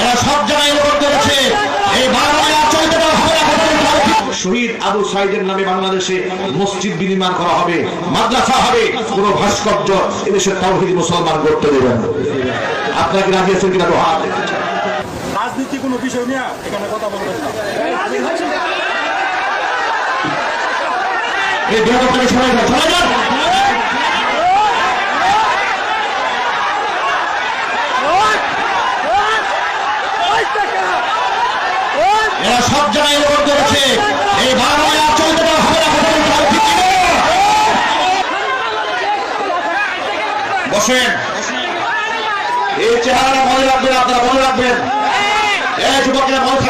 এরা সব জায়গায় এরকম করেছে এই বাংলায় আর চলতে দেওয়া হবে না কোনোদিন কাউকে। শহীদ আবু সাইদের নামে বাংলাদেশে মসজিদ বিনির্মাণ করা হবে মাদ্রাসা হবে কোন ভাস্কর্য এদেশের তাওহিদ মুসলমান করতে দেবেন না। আপনারা রাজি আছেন কিনা। রাজনীতি কোনো বিষয় নিয়ে এখানে কথা বলবেন না এই বিরোধটাকে সবাই সবাই এরা সব জায়গায় এরকম করেছে। এই বাংলায় চলতে দেওয়া হবে? বসেন। এই চেহারাটা মনে রাখবেন আপনারা মনে রাখবেন এই যুবকেরা মনে